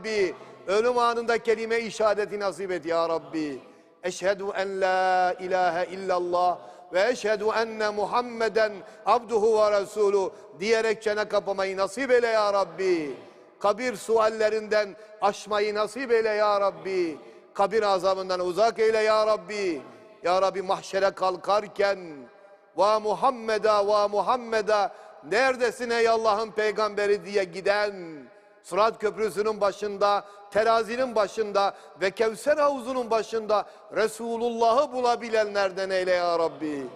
Rabbi. Ölüm anında kelime-i şehadeti nasip et ya Rabbi. Eşhedü en la ilahe illallah ve eşhedü enne Muhammeden abduhu ve resulü diyerek çene kapamayı nasip eyle ya Rabbi. Kabir suallerinden aşmayı nasip eyle ya Rabbi. Kabir azabından uzak eyle ya Rabbi. Ya Rabbi mahşere kalkarken Va Muhammeda va Muhammeda neredesin ey Allah'ın peygamberi diye giden Sırat Köprüsü'nün başında, terazinin başında ve Kevser havuzunun başında Resulullah'ı bulabilenlerden eyle ya Rabbi.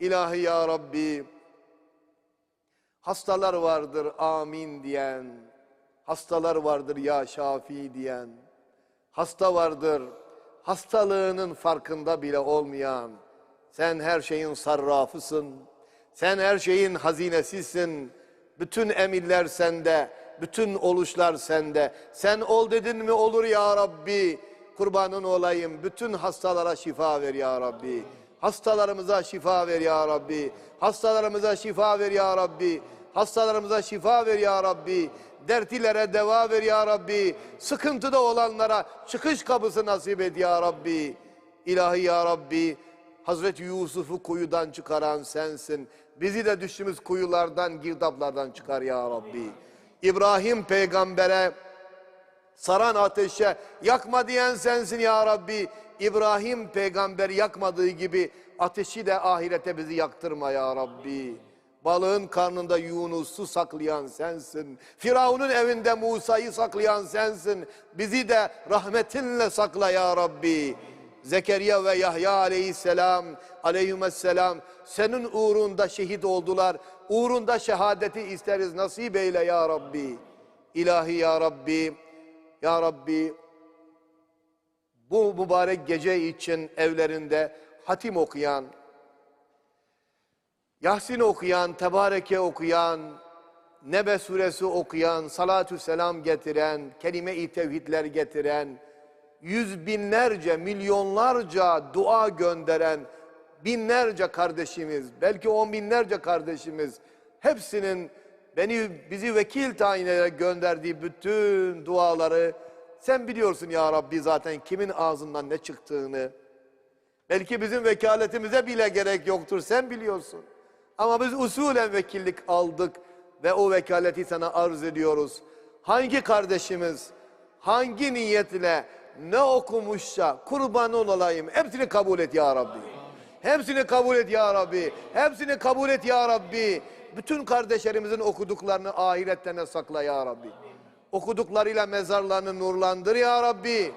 İlahi ya Rabbi. Hastalar vardır amin diyen. Hastalar vardır ya Şafi diyen. Hasta vardır hastalığının farkında bile olmayan. Sen her şeyin sarrafısın. Sen her şeyin hazinesisin. Bütün emirler sende. Bütün oluşlar sende. Sen ol dedin mi olur ya Rabbi. Kurbanın olayım. Bütün hastalara şifa ver ya Rabbi. Hastalarımıza şifa ver ya Rabbi. Hastalarımıza şifa ver ya Rabbi. Hastalarımıza şifa ver ya Rabbi. Dertlilere deva ver ya Rabbi. Sıkıntıda olanlara çıkış kapısı nasip et ya Rabbi. İlahi ya Rabbi. Hazreti Yusuf'u kuyudan çıkaran sensin. Bizi de düştüğümüz kuyulardan, girdaplardan çıkar ya Rabbi. İbrahim peygambere saran ateşe yakma diyen sensin ya Rabbi. İbrahim peygamber yakmadığı gibi ateşi de ahirete bizi yaktırma ya Rabbi. Balığın karnında Yunus'u saklayan sensin. Firavun'un evinde Musa'yı saklayan sensin. Bizi de rahmetinle sakla ya Rabbi. Zekeriya ve Yahya aleyhisselam, aleyhisselam senin uğrunda şehit oldular. Uğrunda şehadeti isteriz nasip eyle ya Rabbi. İlahi ya Rabbi, ya Rabbi bu mübarek gece için evlerinde hatim okuyan, Yasin okuyan, Tebareke okuyan, Nebe suresi okuyan, salatü selam getiren, kelime-i tevhidler getiren, yüz binlerce, milyonlarca dua gönderen binlerce kardeşimiz, belki on binlerce kardeşimiz, hepsinin beni bizi vekil tayin ederek gönderdiği bütün duaları sen biliyorsun ya Rabbi zaten kimin ağzından ne çıktığını. Belki bizim vekaletimize bile gerek yoktur sen biliyorsun. Ama biz usulen vekillik aldık ve o vekaleti sana arz ediyoruz. Hangi kardeşimiz hangi niyetle ne okumuşsa kurban olayım hepsini kabul et ya Rabbi. Hepsini kabul et ya Rabbi. Hepsini kabul et ya Rabbi. Bütün kardeşlerimizin okuduklarını ahiretlerine sakla ya Rabbi. Okuduklarıyla mezarlarını nurlandır ya Rabbi.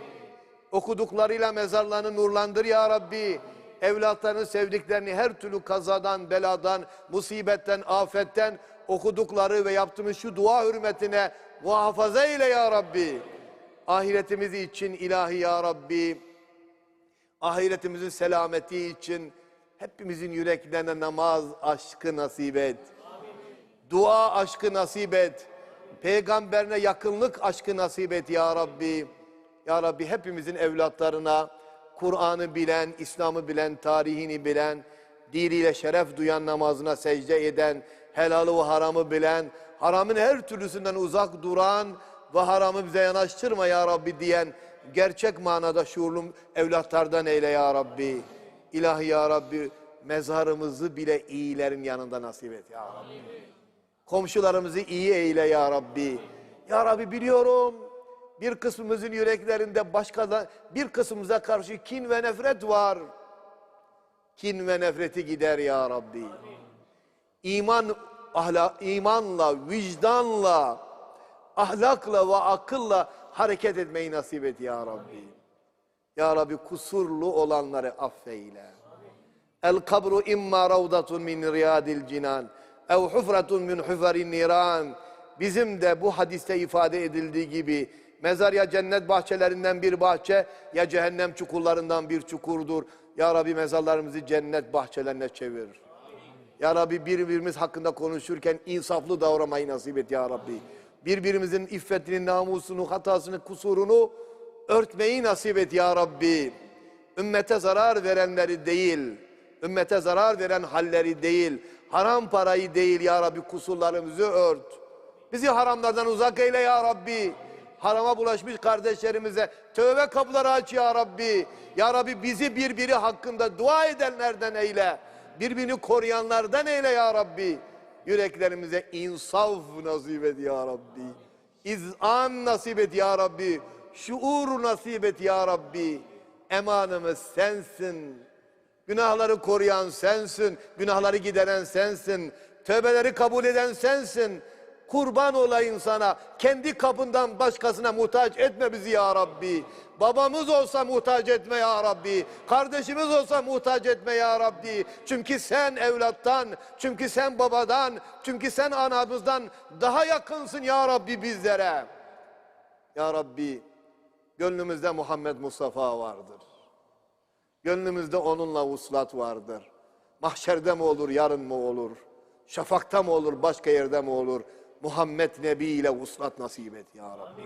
Okuduklarıyla mezarlarını nurlandır ya Rabbi. Evlatlarını, sevdiklerini her türlü kazadan, beladan, musibetten, afetten okudukları ve yaptığımız şu dua hürmetine muhafaza eyle ya Rabbi. Ahiretimiz için ilahi ya Rabbi. Ahiretimizin selameti için hepimizin yüreklerine namaz aşkı nasip et. Dua aşkı nasip et. Peygamberine yakınlık aşkı nasip et ya Rabbi. Ya Rabbi hepimizin evlatlarına Kur'an'ı bilen, İslam'ı bilen, tarihini bilen, diliyle şeref duyan namazına secde eden, helalı ve haramı bilen, haramın her türlüsünden uzak duran ve haramı bize yanaştırma ya Rabbi diyen gerçek manada şuurlu evlatlardan eyle ya Rabbi. İlahi ya Rabbi mezarımızı bile iyilerin yanında nasip et ya Rabbi. Komşularımızı iyi eyle ya Rabbi. Ya Rabbi biliyorum bir kısmımızın yüreklerinde başka da bir kısmımıza karşı kin ve nefret var. Kin ve nefreti gider ya Rabbi. İman, ahla, imanla, vicdanla, ahlakla ve akılla hareket etmeyi nasip et ya Rabbi. Ya Rabbi kusurlu olanları affeyle. El kabru imma ravdatun min riyadil cinan ev hufratun min hufarin niran. Bizim de bu hadiste ifade edildiği gibi mezar ya cennet bahçelerinden bir bahçe ya cehennem çukurlarından bir çukurdur. Ya Rabbi mezarlarımızı cennet bahçelerine çevir. Ya Rabbi birbirimiz hakkında konuşurken insaflı davranmayı nasip et ya Rabbi. Birbirimizin iffetini, namusunu, hatasını, kusurunu örtmeyi nasip et ya Rabbi. Ümmete zarar verenleri değil, ümmete zarar veren halleri değil, haram parayı değil ya Rabbi kusurlarımızı ört. Bizi haramlardan uzak eyle ya Rabbi. Harama bulaşmış kardeşlerimize tövbe kapıları aç ya Rabbi. Ya Rabbi bizi birbiri hakkında dua edenlerden eyle. Birbirini koruyanlardan eyle ya Rabbi. Yüreklerimize insaf nasip et ya Rabbi. İzan nasip et ya Rabbi. Şuur nasip et ya Rabbi. Emanımız sensin. Günahları koruyan sensin. Günahları gideren sensin. Tövbeleri kabul eden sensin. Kurban olayım sana. Kendi kapından başkasına muhtaç etme bizi ya Rabbi. Babamız olsa muhtaç etme ya Rabbi. Kardeşimiz olsa muhtaç etme ya Rabbi. Çünkü sen evlattan, çünkü sen babadan, çünkü sen anamızdan daha yakınsın ya Rabbi bizlere. Ya Rabbi gönlümüzde Muhammed Mustafa vardır. Gönlümüzde onunla vuslat vardır. Mahşerde mi olur, yarın mı olur? Şafakta mı olur, başka yerde mi olur? Muhammed Nebi ile vuslat nasip et ya Rabbi.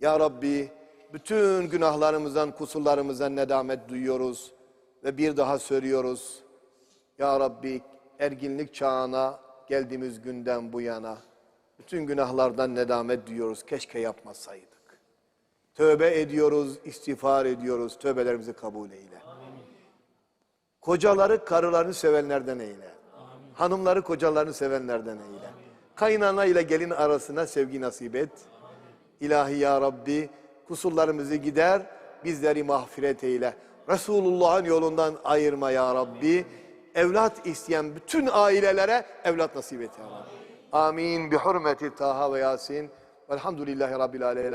Ya Rabbi, bütün günahlarımızdan, kusurlarımızdan nedamet duyuyoruz ve bir daha söylüyoruz. Ya Rabbi, erginlik çağına geldiğimiz günden bu yana bütün günahlardan nedamet duyuyoruz. Keşke yapmasaydık. Tövbe ediyoruz, istiğfar ediyoruz. Tövbelerimizi kabul eyle. Kocaları karılarını sevenlerden eyle. Hanımları kocalarını sevenlerden eyle. Kaynana ile gelin arasına sevgi nasip et. İlahi ya Rabbi kusurlarımızı gider, bizleri mağfiret eyle. Resulullah'ın yolundan ayırma ya Rabbi. Evlat isteyen bütün ailelere evlat nasip et ya Rabbi. Amin. Bi hurmeti Taha ve Yasin. Velhamdülillahi Rabbil Alemin.